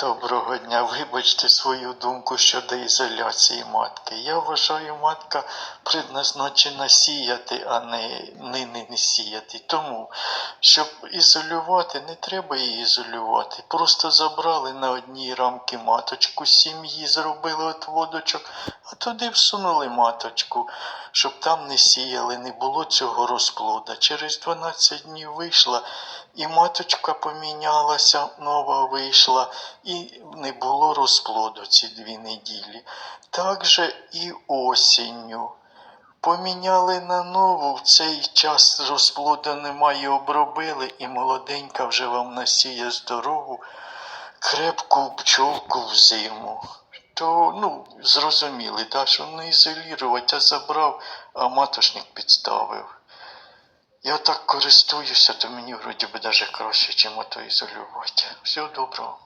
Доброго дня. Вибачте свою думку щодо ізоляції матки. Я вважаю, матка предназначена сіяти, а не, не, не сіяти. Тому, щоб ізолювати, не треба її ізолювати. Просто забрали на одній рамки маточку сім'ї, зробили отводочок, а туди всунули маточку, щоб там не сіяли, не було цього розплода. Через 12 днів вийшла, і маточка помінялася, нова вийшла, і не було розплоду ці дві неділі. Так же і осінню. Поміняли на нову, в цей час розплоду немає, обробили, і молоденька вже вам насіє здорову, крепку пчолку в зиму. То, ну, зрозуміли, да, що не ізолірувати, а забрав, а матошник підставив. Я так користуюся, то мені вроді би даже краще, чим ото ізолювати. Всього доброго.